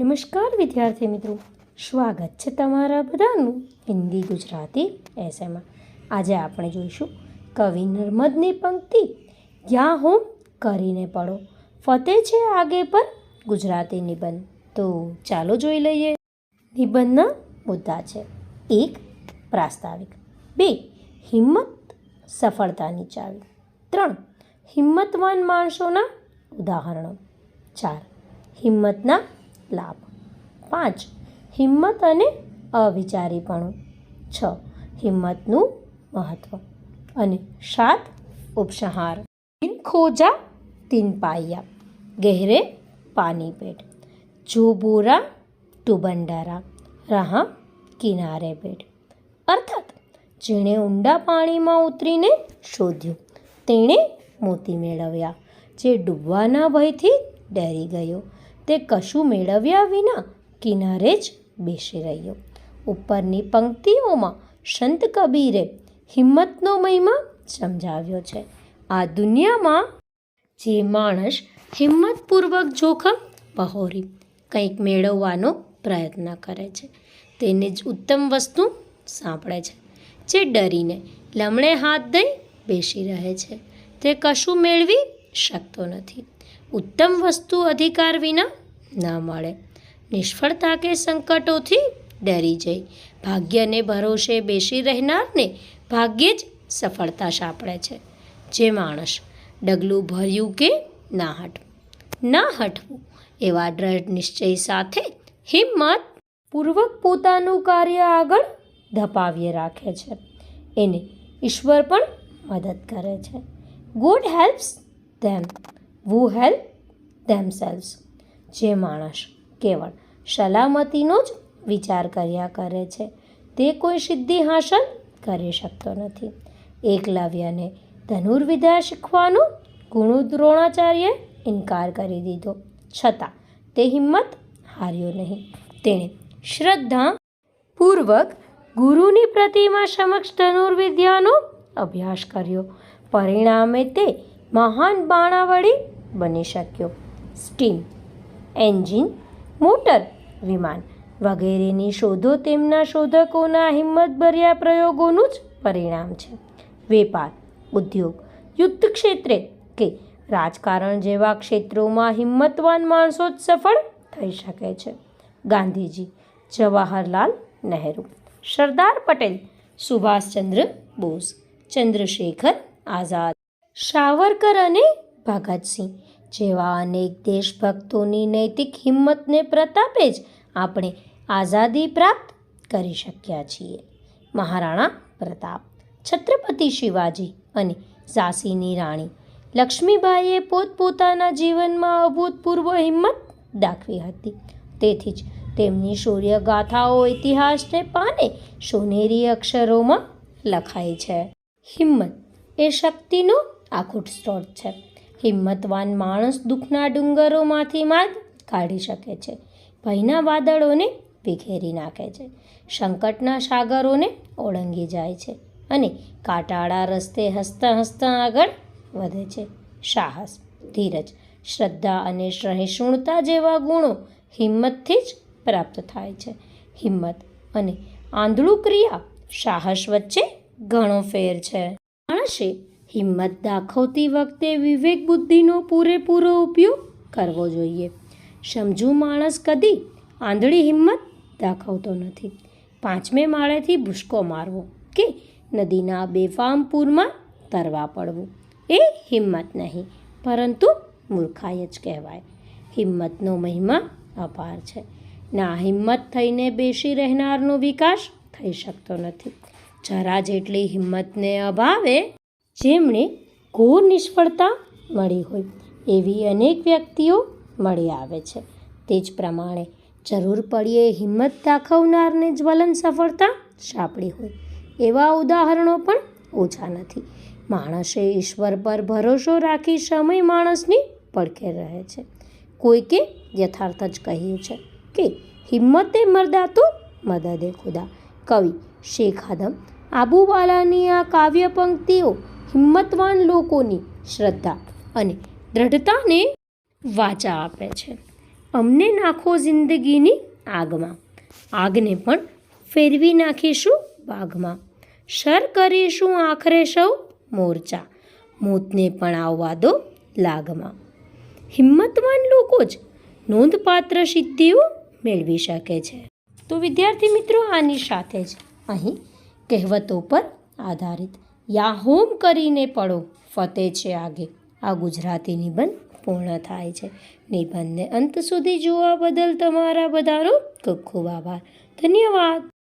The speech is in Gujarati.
નમસ્કાર વિદ્યાર્થી મિત્રો. સ્વાગત છે તમારા બધાનું હિન્દી ગુજરાતી એસેમાં આજે આપણે જોઈશું કવિ નર્મદની પંક્તિ યા હોમ કરીને પડો. ફતે છે આગે પર ગુજરાતી નિબંધ. તો ચાલો જોઈ લઈએ. નિબંધના મુદ્દા છે. એક, પ્રાસ્તાવિક. બે, હિંમત સફળતાની ચાવી. ત્રણ, હિંમતવાન માણસોના ઉદાહરણો. ચાર, હિંમતના લાભ. પાંચ, હિંમત અને અવિચારીપણું. છ, હિંમતનું મહત્ત્વ અને સાત, ઉપસંહાર. તિન ખોજા, તિન પાયા. ગહેરે પાની પેટ. જો બોરા તું બંડારા રહા, કિનારે પેટ. અર્થાત, જેણે ઊંડા પાણીમાં ઉતરીને શોધ્યું, તેણે મોતી મેળવ્યા. જે ડૂબવાના ભયથી ડરી ગયો. તે કશું મેળવ્યા વિના કિનારે જ બેસી રહ્યો. ઉપરની પંક્તિઓમાં સંત કબીરે હિંમતનો મહિમા સમજાવ્યો છે. આ દુનિયામાં જે માણસ હિંમતપૂર્વક જોખમ પહોરી કંઈક મેળવવાનો પ્રયત્ન કરે છે, તેને જ ઉત્તમ વસ્તુ સાંપડે છે, જે ડરીને લમણે હાથ દઈ બેસી રહે છે. તે કશું મેળવી શકતો નથી. ઉત્તમ વસ્તુ અધિકાર વિના ન મળે. નિષ્ફળતા કે સંકટોથી ડરી જઈ. ભાગ્યને ભરોસે બેસી રહેનારને ભાગ્યે જ સફળતા સાંપડે છે. જે માણસ ડગલું ભર્યું કે ના હટવું. ના હટવું એવા દ્રઢ નિશ્ચય સાથે હિંમત પૂર્વક પોતાનું કાર્ય આગળ ધપાવીએ રાખે છે. એને ઈશ્વર પણ મદદ કરે છે. God helps them who help themselves જે માણસ કેવળ સલામતીનો જ વિચાર કર્યા કરે છે, તે કોઈ સિદ્ધિ હાંસલ કરી શકતો નથી. એકલવ્યને ધનુર્વિદ્યા શીખવાનો ગુણુ દ્રોણાચાર્યે ઇનકાર કરી દીધો. છતાં તે હિંમત હાર્યો નહીં. તેણે શ્રદ્ધા પૂર્વક ગુરુની પ્રતિમા સમક્ષ ધનુર્વિદ્યાનો અભ્યાસ કર્યો. પરિણામે તે મહાન બાણાવળી બની શક્યો. સ્ટીમ, એન્જિન, મોટર, વિમાન વગેરેની શોધો તેમના શોધકોના હિંમતભર્યા પ્રયોગોનું જ પરિણામ છે. વેપાર, ઉદ્યોગ, યુદ્ધ ક્ષેત્રે કે રાજકારણ જેવા ક્ષેત્રોમાં હિંમતવાન માણસો જ સફળ થઈ શકે છે. ગાંધીજી, જવાહરલાલ નહેરુ, સરદાર પટેલ, સુભાષચંદ્ર બોઝ, ચંદ્રશેખર આઝાદ, સાવરકર અને ભગતસિંહ, જેવા અનેક દેશભક્તોની નૈતિક હિંમતને પ્રતાપે જ આપણે આઝાદી પ્રાપ્ત કરી શક્યા છીએ. મહારાણા પ્રતાપ, છત્રપતિ શિવાજી અને ઝાંસીની રાણી લક્ષ્મીબાઈએ પોતપોતાના જીવનમાં અભૂતપૂર્વ હિંમત દાખવી હતી. તેથી જ તેમની સૂર્યગાથાઓ ઇતિહાસને પાને સોનેરી અક્ષરોમાં લખાઈ છે. હિંમત એ શક્તિનો આખુટ સ્ત્રોત છે. હિંમતવાન માણસ દુઃખના ડુંગરોમાંથી માર્ગ કાઢી શકે છે. ભયના વાદળોને વિખેરી નાખે છે. સંકટના સાગરોને ઓળંગી જાય છે અને કાટાળા રસ્તે હસતા હસતા આગળ વધે છે. સાહસ, ધીરજ, શ્રદ્ધા અને સહિષ્ણુતા જેવા ગુણો હિંમતથી જ પ્રાપ્ત થાય છે. હિંમત અને આંધળું ક્રિયા સાહસ વચ્ચે ઘણો ફેર છે. માણસે હિંમત દાખવતી વખતે વિવેક બુદ્ધિનો પૂરેપૂરો ઉપયોગ કરવો જોઈએ. સમજુ માણસ કદી આંધળી હિંમત દાખવતો નથી. પાંચમે માળેથી ભૂસકો મારવો કે નદીના બેફામ પૂરમાં તરવા પડવું. એ હિંમત નહીં, પરંતુ મૂર્ખાઈ જ કહેવાય. હિંમતનો મહિમા અપાર છે. ના હિંમત થઈને બેસી રહેનારનો વિકાસ થઈ શકતો નથી. જરા જેટલી હિંમતને અભાવે જેમણે ઘોર નિષ્ફળતા મળી હોય, એવી અનેક વ્યક્તિઓ મળી આવે છે. તે જ પ્રમાણે જરૂર પડીએ હિંમત દાખવનારને જ્વલન સફળતા સાંપડી હોય, એવા ઉદાહરણો પણ ઓછા નથી. માણસે ઈશ્વર પર ભરોસો રાખી સમય માણસની પડખે રહે છે. કોઈકે યથાર્થ જ કહ્યું છે કે હિંમતે મરદા તો મદદે ખુદા. કવિ શેખ આદમ આબુવાલાની આ કાવ્ય પંક્તિઓ હિંમતવાન લોકોની શ્રદ્ધા અને દ્રઢતાને વાચા આપે છે. અમને નાખો જિંદગીની આગમાં. આગને પણ ફેરવી નાખીશું વાઘમાં શર કરીશું આખરે સૌ મોરચા. મોતને પણ આવવા દો લાગમાં. હિંમતવાન લોકો જ નોંધપાત્ર સિદ્ધિઓ મેળવી શકે છે. તો વિદ્યાર્થી મિત્રો, આની સાથે જ અહીં કહેવતો પર આધારિત યા હોમ કરીને પડો. ફતે છે આગે. આ ગુજરાતી નિબંધ પૂર્ણ થાય છે. નિબંધને અંત સુધી જોવા બદલ તમારા બધાનો ખૂબ ખૂબ આભાર. ધન્યવાદ.